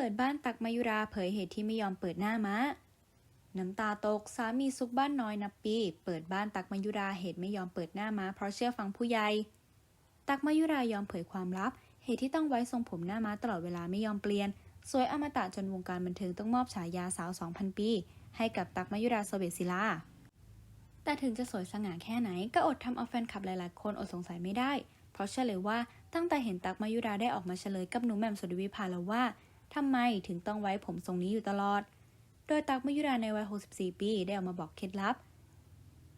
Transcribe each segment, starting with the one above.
ปิดบ้านตักมายุราเผยเหตุที่ไม่ยอมเปิดหน้าม้าน้ำตาตกสามีซุกบ้านน้อยนับปี เปิดบ้านตักมายุราเหตุไม่ยอมเปิดหน้าม้าเพราะเชื่อฟังผู้ใหญ่ตักมายุรายอมเผยความลับ เหตุที่ต้องไว้ทรงผมหน้าม้าตลอดเวลาไม่ยอมเปลี่ยน สวยอมตะจนวงการบันเทิงต้องมอบฉายาสาว 2,000 ปี ให้กับตักมายุราโซเบศิลา แต่ถึงจะสวยสง่าแค่ไหน ก็อดทำเอาแฟนคลับหลายๆ คนอดสงสัยไม่ได้ เพราะเชื่อเลยว่าตั้งแต่เห็นตักมายุราได้ออกมาเฉลยกับหนูแหม่มสุดวิภาแล้วว่า ทำไมถึงต้องไว้ผมทรงนี้อยู่ตลอด โดยตักมยุราในวัย 64 ปีได้ออกมาบอกเคล็ดลับ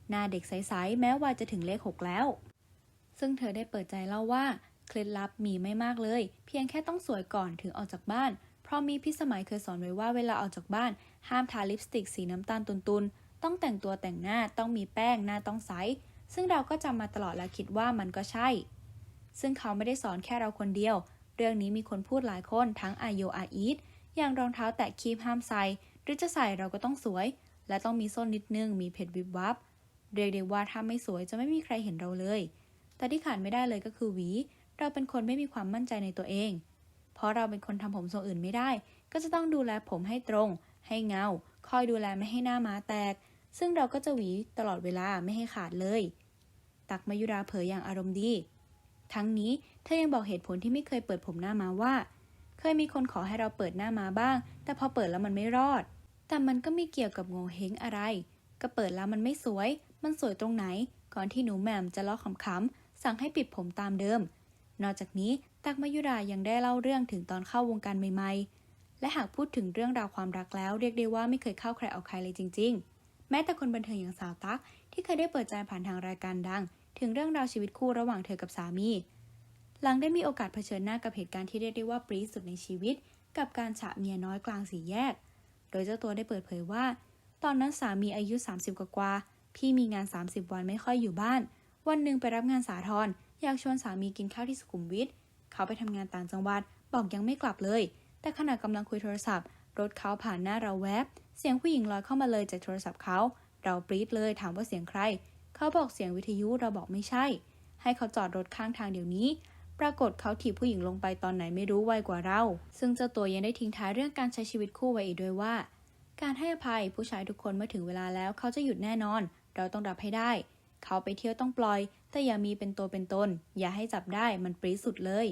หน้าเด็กใส ๆ แม้ว่าจะถึงเลข 6 แล้ว ซึ่งเธอได้เปิดใจเล่าว่า เคล็ดลับมีไม่มากเลย เพียงแค่ต้องสวยก่อนถึงออกจากบ้าน เพราะมีพี่สมัยเคยสอนไว้ว่าเวลาออกจากบ้าน ห้ามทาลิปสติกสีน้ำตาลตุนๆ ต้องแต่งตัวแต่งหน้าต้องมีแป้งหน้าต้องใส ซึ่งเราก็จำมาตลอดและคิดว่ามันก็ใช่ ซึ่งเขาไม่ได้สอนแค่เราคนเดียว รื่องนี้มีคนพูดหลายคนทั้งอาโยอาอีทอย่างรองเท้าแตะคีบห้ามใส่หรือจะใส่เราก็ต้องสวย และต้องมีส้นนิดนึงมีเพชรวิบวับเรียกได้ว่าถ้าไม่สวยจะไม่มีใครเห็นเราเลย แต่ที่ขาดไม่ได้เลยก็คือหวี เราเป็นคนไม่มีความมั่นใจในตัวเอง เพราะเราเป็นคนทำผมทรงอื่นไม่ได้ ก็จะต้องดูแลผมให้ตรง ให้เงา คอยดูแลไม่ให้หน้าม้าแตก ซึ่งเราก็จะหวีตลอดเวลาไม่ให้ขาดเลย ตักมายุราเผยอย่างอารมณ์ดี ทั้งนี้เธอยังบอกเหตุผลที่ไม่เคยเปิดผมหน้ามาว่า เคยมีคนขอให้เราเปิดหน้ามาบ้าง แต่พอเปิดแล้วมันไม่รอด แต่มันก็ไม่เกี่ยวกับโง่เฮงอะไร ก็เปิดแล้วมันไม่สวย มันสวยตรงไหน ก่อนที่หนูแหม่มจะล้อขำๆสั่งให้ปิดผมตามเดิม นอกจากนี้ตักมายุรายังได้เล่าเรื่องถึงตอนเข้าวงการใหม่ๆ และหากพูดถึงเรื่องราวความรักแล้ว เรียกได้ว่าไม่เคยเข้าใครเอาใครเลยจริง ๆ แม้แต่คนบันเทิงอย่างสาวตักที่เคยได้เปิดใจผ่านทางรายการดัง ถึงเรื่องราวชีวิตคู่ระหว่างเธอกับสามี หลังได้มีโอกาสเผชิญหน้ากับเหตุการณ์ที่เรียกได้ว่าปรี๊ดสุดในชีวิต กับการฉะเมียน้อยกลางสี่แยก โดยเจ้าตัวได้เปิดเผยว่า ตอนนั้นสามีอายุ 30 กว่ากว่า พี่มีงาน 30 วันไม่ค่อยอยู่บ้าน วันหนึ่งไปรับงานสาทรอยากชวนสามีกินข้าวที่สุขุมวิทเขาไปทำงานต่างจังหวัด บอกยังไม่กลับเลย แต่ขณะกำลังคุยโทรศัพท์ รถเขาผ่านหน้าเราแวบ เสียงผู้หญิงลอยเข้ามาเลยจากโทรศัพท์เขา เราปรี๊ดเลยถามว่าเสียงใคร เขาบอกเสียงวิทยุเราบอกไม่ใช่ ให้เขาจอดรถข้างทางเดี๋ยวนี้ ปรากฏเขาถีบผู้หญิงลงไปตอนไหนไม่รู้ไวกว่าเรา ซึ่งเจ้าตัวยังได้ทิ้งท้ายเรื่องการใช้ชีวิตคู่ไว้อีกด้วยว่า การให้อภัยผู้ชายทุกคนเมื่อถึงเวลาแล้วเขาจะหยุดแน่นอน เราต้องรับให้ได้ เขาไปเที่ยวต้องปล่อย แต่อย่ามีเป็นตัวเป็นตน อย่าให้จับได้มันปรีสุดเลย